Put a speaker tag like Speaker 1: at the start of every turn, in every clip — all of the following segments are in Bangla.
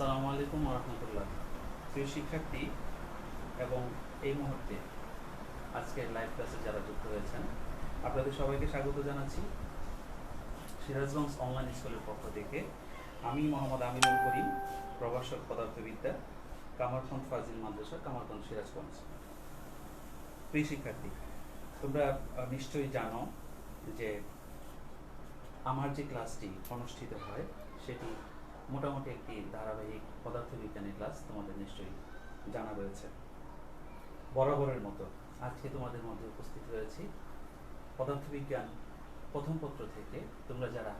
Speaker 1: আসসালামু আলাইকুম রহমতুল্লাহ প্রিয় শিক্ষার্থী এবং এই মুহূর্তে আজকের লাইভ ক্লাসে যারা যুক্ত হয়েছেন, আপনাদের সবাইকে স্বাগত জানাচ্ছি সিরাজগঞ্জ অনলাইন স্কুলের পক্ষ থেকে। আমি মোহাম্মদ আমিনুল করিম, প্রভাষক পদার্থবিদ্যা কামারখন্দ ফাজিল মাদ্রাসা কামারখন্দ সিরাজগঞ্জ। প্রিয় শিক্ষার্থী, তোমরা নিশ্চয়ই জানো যে আমার যে ক্লাসটি অনুষ্ঠিত হয়, সেটি মোটামুটি একটি ধারাবাহিক পদার্থবিজ্ঞানের ক্লাস তোমাদের নিশ্চয়ই জানা রয়েছে। বরাবরের মতো আজকে তোমাদের মধ্যে উপস্থিত হয়েছি পদার্থবিজ্ঞান প্রথম পত্র থেকে। তোমরা যারা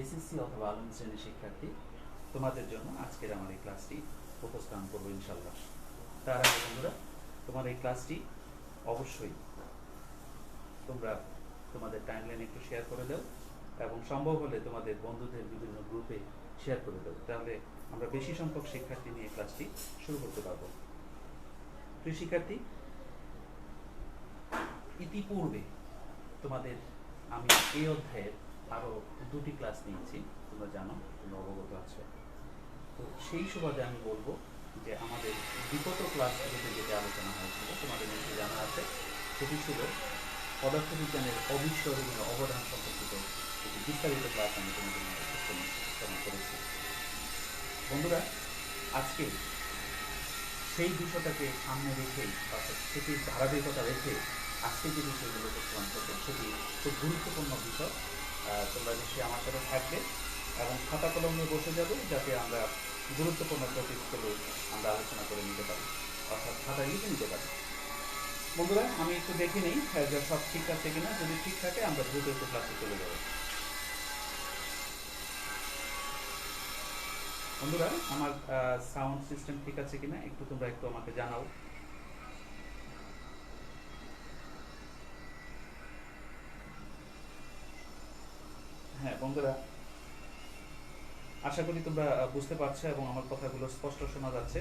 Speaker 1: এসএসসি অথবা আলম শ্রেণির শিক্ষার্থী, তোমাদের জন্য আজকের আমার এই ক্লাসটি উপস্থান করব ইনশাল্লাহ তার আগে বন্ধুরা, তোমার এই ক্লাসটি অবশ্যই তোমরা তোমাদের টাইমলাইনে একটু শেয়ার করে দাও এবং সম্ভব হলে তোমাদের বন্ধুদের বিভিন্ন গ্রুপে শেয়ার করে দাও তাহলে আমরা বেশি সংখ্যক শিক্ষার্থী নিয়ে ক্লাসটি শুরু করতে পারব। প্রিয় শিক্ষার্থী, ইতিপূর্বে তোমাদের আমি এই অধ্যায়ের আরও দুটি ক্লাস নিয়েছি। তোমরা জানো, তোমরা অবগত আছো। তো সেই সুবাদে আমি বলব যে আমাদের বিগত ক্লাসগুলোতে যেটা আলোচনা হয়েছিল, তোমাদের নিশ্চয়ই জানা আছে, সেটি ছিল পদার্থবিজ্ঞানের অবিস্মরণীয় অবদান সম্পর্কিত একটি বিস্তারিত ক্লাস আমি তোমাদের মধ্যে উপস্থাপন করেছি। বন্ধুরা, আজকে সেই বিষয়টাকে সামনে অর্থাৎ সেটির ধারাবাহিকতা রেখে আজকে যে বিষয়গুলো উপস্থাপন করব, সেটি খুব গুরুত্বপূর্ণ বিষয়। তোমরা নিশ্চয়ই আমার সাথে থাকবে এবং খাতা কলম নিয়ে বসে যাবে যাতে আমরা গুরুত্বপূর্ণ টপিকগুলো আমরা আলোচনা করে নিতে পারি, অর্থাৎ খাতা লিখে নিতে পারি। বন্ধুরা, আমি একটু দেখে নিই সব ঠিক আছে কিনা। যদি ঠিক থাকে, আমরা দ্রুত একটু ক্লাসে চলে যাব। বন্ধুরা, আমার সাউন্ড সিস্টেম ঠিক আছে কিনা একটু তোমরা একটু আমাকে জানাও। হ্যাঁ বন্ধুরা, আশা করি তোমরা বুঝতে পারছ এবং আমার কথাগুলো স্পষ্ট শোনা যাচ্ছে।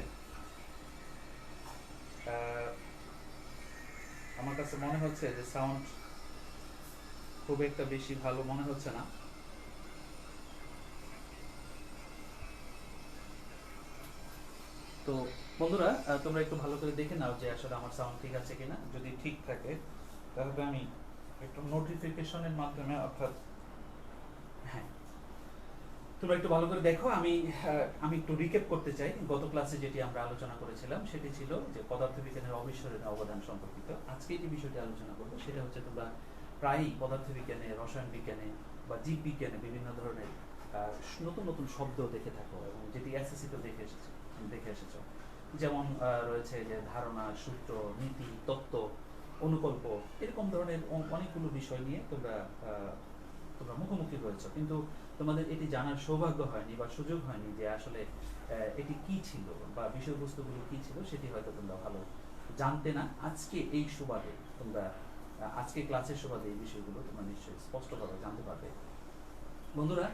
Speaker 1: আমার কাছে মনে হচ্ছে যে সাউন্ড খুব একটা বেশি ভালো মনে হচ্ছে না। তো বন্ধুরা তোমরা একটু ভালো করে দেখে নাও যে আসলে আমার সাউন্ড ঠিক আছে কিনা। যদি ঠিক থাকে, তাহলে আমি একটু নোটিফিকেশনের মাধ্যমে, অর্থাৎ হ্যাঁ। তোমরা একটু ভালো করে দেখো, আমি আমি একটু রিকেপ করতে চাই। গত ক্লাসে যেটি আমরা আলোচনা করেছিলাম, সেটি ছিল যে পদার্থবিজ্ঞানের অবিস্মরণীয় অবদান সম্পর্কিত। আজকে যে বিষয়টি আলোচনা করব, সেটা হচ্ছে তোমরা প্রায়ই পদার্থবিজ্ঞানে, রসায়ন বিজ্ঞানে বা জীববিজ্ঞানে বিভিন্ন ধরনের নতুন নতুন শব্দ দেখে থাকো এবং যেটি এসএসসিতে দেখে এসেছ। দেখে এসেছ। যেমন রয়েছে যে ধারণা, সূত্র, নীতি, তত্ত্ব, অনুকল্প, এরকম ধরনের অনেকগুলো বিষয় নিয়ে তোমরা তোমরা মুখোমুখি হয়েছো কিন্তু তোমাদের এটি জানার সৌভাগ্য হয়নি বা সুযোগ হয়নি যে আসলে এটি কি ছিল বা বিষয়বস্তুগুলো কি ছিল সেটি হয়তো তোমরা ভালো জানতে না। আজকে এই সুবাদে তোমরা আজকে ক্লাসের সুবাদে এই বিষয়গুলো তোমরা নিশ্চয়ই স্পষ্টভাবে জানতে পারবে। বন্ধুরা,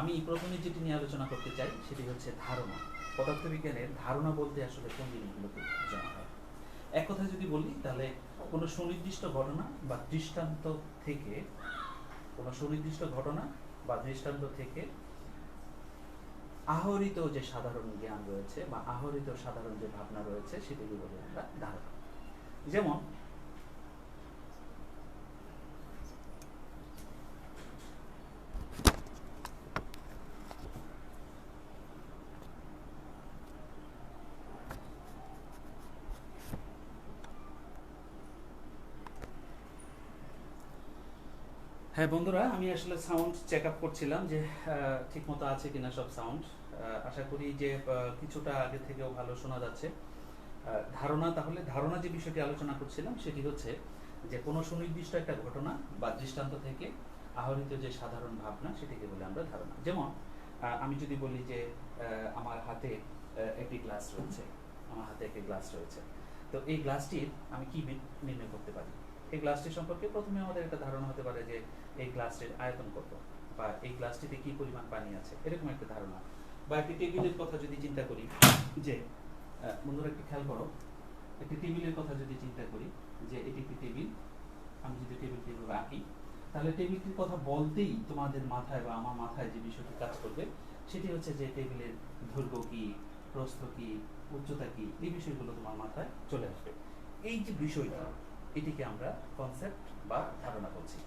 Speaker 1: আমি প্রথমে যেটি নিয়ে আলোচনা করতে চাই সেটি হচ্ছে ধারণা। পদার্থবিজ্ঞানের ধারণা বলতে আসলে কোন জিনিসগুলোকে বোঝানো হয়? এক কথায় যদি বলি, তাহলে কোনো সুনির্দিষ্ট ঘটনা বা দৃষ্টান্ত থেকে, কোনো সুনির্দিষ্ট ঘটনা বা দৃষ্টান্ত থেকে আহরিত যে সাধারণ জ্ঞান রয়েছে বা আহরিত সাধারণ যে ভাবনা রয়েছে সেটিকে বলি আমরা ধারণা। যেমন হ্যাঁ বন্ধুরা, আমি আসলে সাউন্ড চেক আপ করছিলাম যে ঠিকমতো আছে কিনা সব সাউন্ড আশা করি যে কিছুটা আগে থেকেও ভালো শোনা যাচ্ছে। ধারণা তাহলে, ধারণা যে বিষয়টি আলোচনা করছিলাম সেটি হচ্ছে যে, কোনো সুনির্দিষ্ট একটা ঘটনা বা দৃষ্টান্ত থেকে আহরিত যে সাধারণ ভাবনা সেটিকে বলে আমরা ধারণা। যেমন আমি যদি বলি যে আমার হাতে একটি গ্লাস রয়েছে, আমার হাতে একটি গ্লাস রয়েছে। তো এই গ্লাসটির আমি কি নির্ণয় করতে পারি? এই গ্লাসটি সম্পর্কে প্রথমে আমাদের একটা ধারণা হতে পারে যে এই গ্লাসটির আয়তন কত? বা এই গ্লাসটিতে কি পরিমাণ পানি আছে? এরকম একটা ধারণা। বা একটি টেবিলের কথা যদি চিন্তা করি, যে বন্ধুরা একটু খেয়াল করো, একটি টেবিলের কথা যদি চিন্তা করি, যে, এটি একটি টেবিল, আমি যদি টেবিলটি আঁকি তাহলে টেবিলটির কথা বলতেই তোমাদের মাথায় বা আমার মাথায় যে বিষয়টি কাজ করবে, সেটি হচ্ছে যে, টেবিলের দৈর্ঘ্য কি, প্রস্থ কি, উচ্চতা কি, এই বিষয়গুলো তোমার মাথায় চলে আসবে। এই যে বিষয়টা, এটিকে আমরা কনসেপ্ট বা ধারণা বলছি।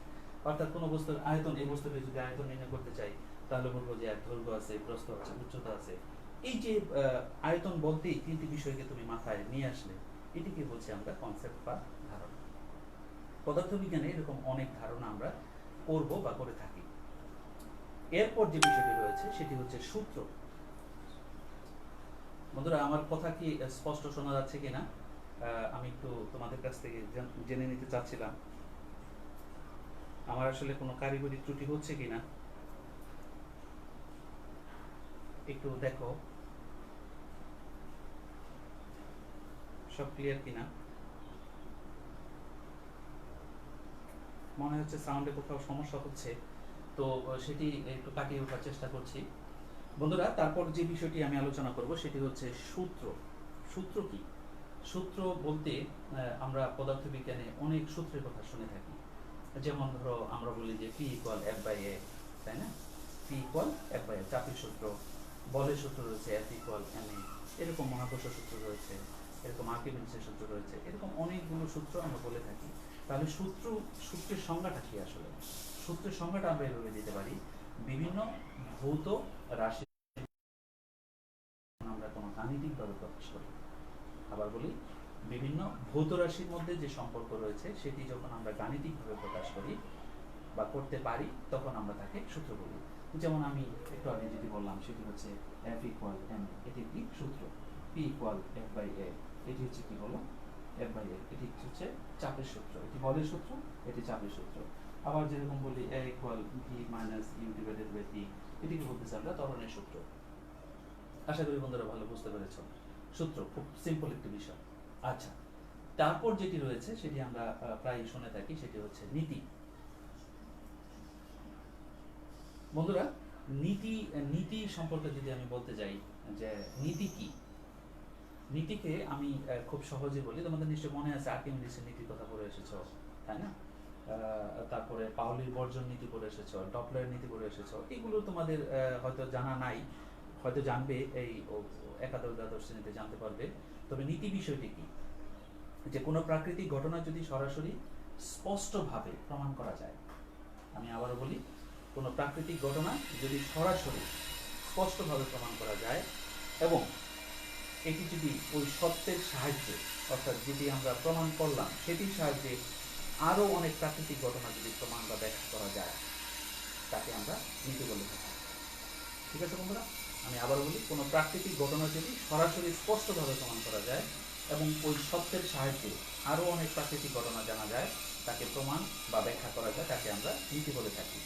Speaker 1: অর্থাৎ কোনো বস্তুর আয়তন, এই বস্তুটি যদি আয়তন নির্ণয় করতে চাই, তাহলে বলব যে এক দৈর্ঘ্য আছে, প্রস্থ আছে, উচ্চতা আছে। এই যে আয়তন বলতেই তিনটি বিষয়কে তুমি মাথায় নিয়ে আসলে, এটিকে বলছি আমরা কনসেপ্ট বা ধারণা। পদার্থবিজ্ঞানে এরকম অনেক ধারণা আমরা করব বা করে থাকি। এরপর যে বিষয়টি রয়েছে, সেটি হচ্ছে সূত্র। বন্ধুরা, আমার কথা কি স্পষ্ট শোনা যাচ্ছে কিনা? আমি একটু তোমাদের কাছ থেকে জেনে নিতে চাচ্ছিলাম। আমার আসলে কোনো কারিগরি ত্রুটি হচ্ছে কিনা? একটু দেখো। সব ক্লিয়ার কিনা? মনে হচ্ছে সাউন্ডে কোথাও সমস্যা হচ্ছে, তো সেটি একটু কাটিয়ে ওঠার চেষ্টা করছি। বন্ধুরা, তারপর যে বিষয়টি আমি আলোচনা করব সেটি হচ্ছে সূত্র। সূত্র কি? সূত্র বলতে আমরা পদার্থবিজ্ঞানে অনেক সূত্রের কথা শুনে থাকি। যেমন ধরো আমরা বলি যে P equal F by A তাই না? P equal F by A চাপের সূত্র। বলের সূত্র রয়েছে এফ ইকুয়াল এম এ এরকম মহাকর্ষ সূত্র রয়েছে, এরকম আর্কিমিডিসের সূত্র রয়েছে, এরকম অনেকগুলো সূত্র আমরা বলে থাকি। তাহলে সূত্র, সূত্রের সংজ্ঞাটা কি আসলে? সূত্রের সংজ্ঞাটা আমরা এভাবে দিতে পারি। বিভিন্ন ভৌত রাশি আমরা কোনো গাণিতিকভাবে প্রকাশ করি। আবার বলি বিভিন্ন ভৌত রাশির মধ্যে যে সম্পর্ক রয়েছে, সেটি যখন আমরা গাণিতিকভাবে প্রকাশ করি বা করতে পারি, তখন আমরা তাকে সূত্র বলি। যেমন আমি একটু আগে যেটি বললাম, সেটি হচ্ছে এফ ইকুয়াল এম এটি একটি সূত্র। P equal F by A এটি হচ্ছে কি হলো এফ বাই এ এটি হচ্ছে চাপের সূত্র। এটি বলের সূত্র, এটি চাপের সূত্র। আবার যেরকম বলি A equal V minus U divided by T এটিকে বলতেছি আমরা ত্বরণের সূত্র। আশা করি বন্ধুরা ভালো বুঝতে পেরেছ। সূত্র, খুব সিম্পল একটি বিষয়। আচ্ছা তারপর যেটি রয়েছে সেটি আমরা প্রায় শুনে থাকি, সেটি হচ্ছে নীতি। বন্ধুরা, নীতি নীতি সম্পর্কে যদি আমি বলতে যাই, যে নীতি কি? নীতিকে আমি খুব সহজে বলি, তোমাদের নিশ্চয় মনে আছে আর্কিমিডিসের নীতির কথা পড়ে এসেছ, তাই না? তারপরে পাউলির বর্জন নীতি পড়ে এসেছ ডপলারের নীতি পড়ে এসেছ, এগুলো তোমাদের হয়তো জানা নাই হয়তো জানবে এই একাদশ দ্বাদশ শ্রেণীতে জানতে পারবে। তবে নীতি বিষয়টি কি? যে কোনো প্রাকৃতিক ঘটনা যদি সরাসরি স্পষ্টভাবে প্রমাণ করা যায়, আমি আবারও বলি, কোনো প্রাকৃতিক ঘটনা যদি সরাসরি স্পষ্টভাবে প্রমাণ করা যায় এবং এটি যদি ওই সত্যের সাহায্যে, অর্থাৎ যেটি আমরা প্রমাণ করলাম, সেটির সাহায্যে আরও অনেক প্রাকৃতিক ঘটনা যদি প্রমাণ বা ব্যাখ্যা করা যায়, তাকে আমরা নীতি বলে থাকি। ঠিক আছে বন্ধুরা? আমি আবার বলি, কোনো প্রাকৃতিক ঘটনা যদি সরাসরি স্পষ্টভাবে প্রমাণ করা যায় এবং ওই সত্যের সাহায্যে আরও অনেক প্রাকৃতিক ঘটনা জানা যায়, তাকে প্রমাণ বা ব্যাখ্যা করা যায়, তাকে আমরা নীতি বলে থাকি।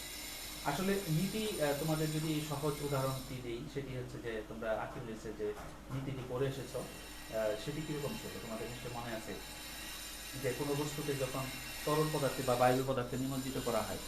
Speaker 1: আসলে নীতি তোমাদের যদি সহজ উদাহরণটি দিই, সেটি হচ্ছে যে তোমরা আকিউলিসে যে নীতিটি পড়ে এসেছ সেটি কীরকম ছিল? তোমাদের নিশ্চয় মনে আছে যে কোনো বস্তুকে যখন তরল পদার্থে বা বায়ু পদার্থে নিমজ্জিত করা হয়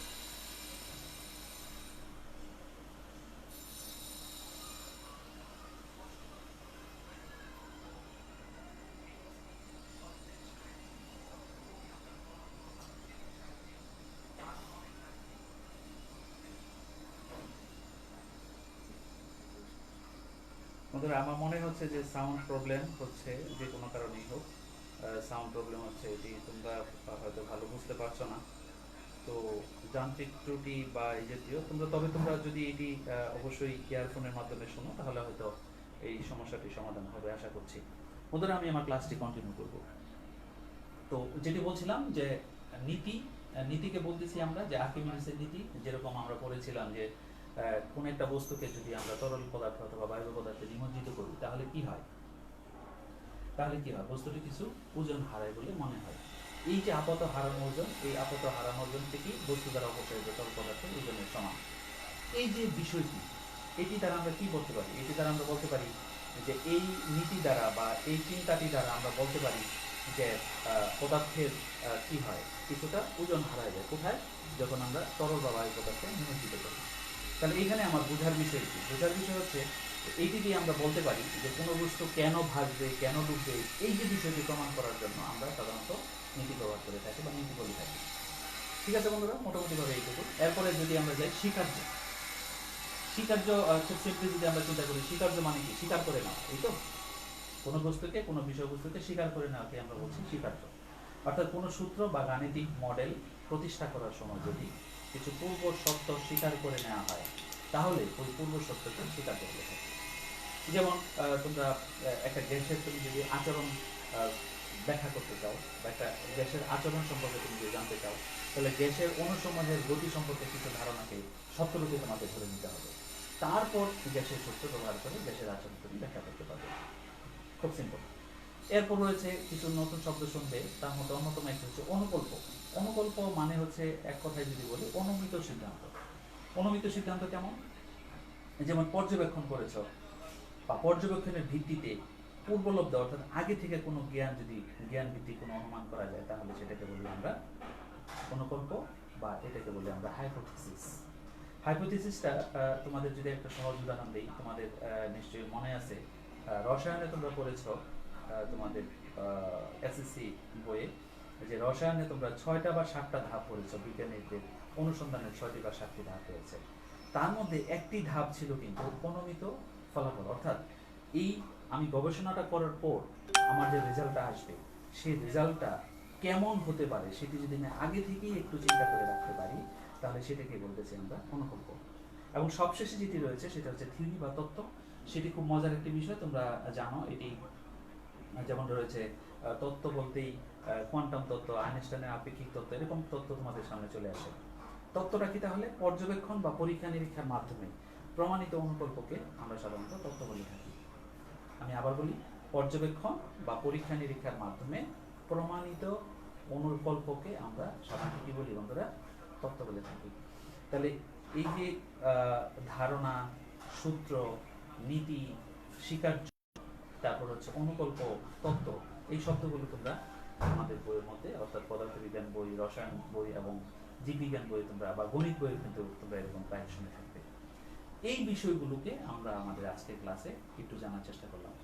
Speaker 1: বন্ধুরা, আমার মনে হচ্ছে যে সাউন্ড প্রবলেম হচ্ছে যে কোনো কারণেই হোক। সাউন্ড প্রবলেম হচ্ছে এটি। তোমরা হয়তো ভালো বুঝতে পারছ না। তো যান্ত্রিক ত্রুটি বা এই জাতীয়, তোমরা তবে তোমরা যদি এটি অবশ্যই ইয়ারফোনের মাধ্যমে শোনো, তাহলে হয়তো এই সমস্যাটি সমাধান হবে, আশা করছি। বন্ধুরা, আমি আমার ক্লাসটি কন্টিনিউ করব। তো যেটি বলছিলাম যে নীতি, নীতিকে বলতেছি আমরা যে আর্কিমিডিসের নীতি, যেরকম আমরা পড়েছিলাম যে কোন একটা বস্তুকে যদি আমরা তরল পদার্থ অথবা বায়ু পদার্থে নিমজ্জিত করি, তাহলে কি হয়? তাহলে কি হয়? বস্তুটি কিছু ওজন হারায় বলে মনে হয়। এই যে আপাত হারানো ওজন, এই আপাত হারানো ওজন থেকেই বস্তু দ্বারা অপসারিত তরল পদার্থের ওজনের সমান। এই যে বিষয়টি, এটি দ্বারা আমরা কি বলতে পারি? এটি দ্বারা আমরা বলতে পারি যে এই নীতি দ্বারা বা এই চিন্তাটি দ্বারা আমরা বলতে পারি যে পদার্থের কি হয়? কিছুটা ওজন হারায় যায়। কোথায়? যখন আমরা তরল বা বায়ু পদার্থে নিমজ্জিত করি। তাহলে এখানে আমার বোঝার বিষয় কি? বোঝার বিষয় হচ্ছে এইটি দিয়ে আমরা বলতে পারি যে কোনো বস্তু কেন ভাসবে কেন ডুববে এই যে বিষয়টি প্রমাণ করার জন্য আমরা সাধারণত নীতি ব্যবহার করে থাকি বা নীতি বলে থাকি। ঠিক আছে বন্ধুরা? মোটামুটিভাবে এইটুকু। এরপরে যদি আমরা যাই স্বীকার্য। আহ, খুব সিম্পলি যদি আমরা চিন্তা করি স্বীকার্য মানে কি? স্বীকার করে নেওয়া এই তো? কোনো বস্তুকে কোনো বিষয়বস্তুকে স্বীকার করে নেওয়াকে আমরা বলছি স্বীকার্য। অর্থাৎ কোনো সূত্র বা গাণিতিক মডেল প্রতিষ্ঠা করার সময় যদি কিছু পূর্ব সত্য স্বীকার করে নেওয়া হয়, তাহলে ওই পূর্ব সত্যকে স্বীকার করতে থাকে যেমন তোমরা একটা গ্যাসের তুমি যদি আচরণ ব্যাখ্যা করতে চাও বা একটা গ্যাসের আচরণ সম্পর্কে তুমি যদি জানতে চাও, তাহলে গ্যাসের অনুসময়ের গতি সম্পর্কে কিছু ধারণাকে সত্যরূপে তোমাকে ধরে নিতে হবে। তারপর গ্যাসের সূত্র ব্যবহার করে গ্যাসের আচরণ তুমি ব্যাখ্যা করতে পারবে। খুব সিম্পল এরপর রয়েছে কিছু নতুন শব্দ শুনবে তার মধ্যে অন্যতম একটা হচ্ছে অনুকল্প। অনুকল্প মানে হচ্ছে এক কথায় যদি বলি, অনুমিত সিদ্ধান্ত। অনুমিত সিদ্ধান্ত কেমন? যেমন পর্যবেক্ষণ করেছ, বা পর্যবেক্ষণের ভিত্তিতে পূর্বলব্ধ অর্থাৎ আগে থেকে কোনো জ্ঞান যদি জ্ঞান ভিত্তিক কোনো অনুমান করা যায়, তাহলে সেটাকে বলি আমরা অনুকল্প, বা এটাকে বলি আমরা হাইপোথিসিস হাইপোথিসিসটা তোমাদের যদি একটা সহজ উদাহরণ দিই, তোমাদের নিশ্চয়ই মনে আছে রসায়নে তোমরা পড়েছো তোমাদের এসএসসি বইয়ে। যে রসায়নে তোমরা ছয়টা বা সাতটা ধাপ পড়েছো, বিজ্ঞানীদের অনুসন্ধানের ছয়টি বা সাতটি ধাপ রয়েছে। তার মধ্যে একটি ধাপ ছিল কিন্তু অনুমিত ফলাফল। অর্থাৎ এই আমি গবেষণাটা করার পর আমার যে রেজাল্টটা আসবে, সেই রেজাল্টটা কেমন হতে পারে সেটি যদি আমি আগে থেকেই একটু চিন্তা করে রাখতে পারি, তাহলে সেটাকে বলতেছি আমরা অনুকল্প। এবং সবশেষে যেটি রয়েছে সেটা হচ্ছে থিওরি বা তত্ত্ব। সেটি খুব মজার একটি বিষয়, তোমরা জানো এটি। যেমন রয়েছে তত্ত্ব বলতেই কোয়ান্টাম তত্ত্ব, আইনস্টাইনের আপেক্ষিক তত্ত্ব, এরকম তত্ত্ব তোমাদের সামনে চলে আসে। তত্ত্বটা কি তাহলে? পর্যবেক্ষণ বা পরীক্ষা নিরীক্ষার মাধ্যমে। প্রমাণিত অনুকল্পকে আমরা সাধারণত তত্ত্ব বলে থাকি। আমি আবার বলি, পর্যবেক্ষণ বা পরীক্ষা নিরীক্ষার মাধ্যমে প্রমাণিত অনুকল্পকে আমরা সাধারণত কি বলি বন্ধুরা? তত্ত্ব বলে থাকি। তাহলে এই যে ধারণা, সূত্র, নীতি, স্বীকার্য, তারপর হচ্ছে অনুকল্প, তত্ত্ব, এই শব্দগুলো তোমরা আমাদের বইয়ের মধ্যে, অর্থাৎ পদার্থবিজ্ঞান বই, রসায়ন বই এবং জীববিজ্ঞান বই তোমরা, বা গণিত বই কিন্তু তোমরা এরকম প্রায় শুনে থাকবে। এই বিষয়গুলোকে আমরা আমাদের আজকের ক্লাসে একটু জানার চেষ্টা করলাম।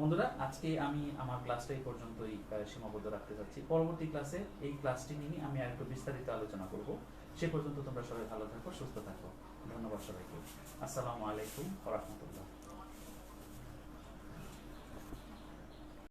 Speaker 1: বন্ধুরা, আজকে আমি আমার ক্লাসটা এই পর্যন্তই সীমাবদ্ধ রাখতে চাচ্ছি পরবর্তী ক্লাসে এই ক্লাসটি নিয়ে আমি আর একটু বিস্তারিত আলোচনা করব। সে পর্যন্ত তোমরা সবাই ভালো থাকো, সুস্থ থাকো। ধন্যবাদ সবাইকে। আসসালামু আলাইকুম রহমতুল্লাহ।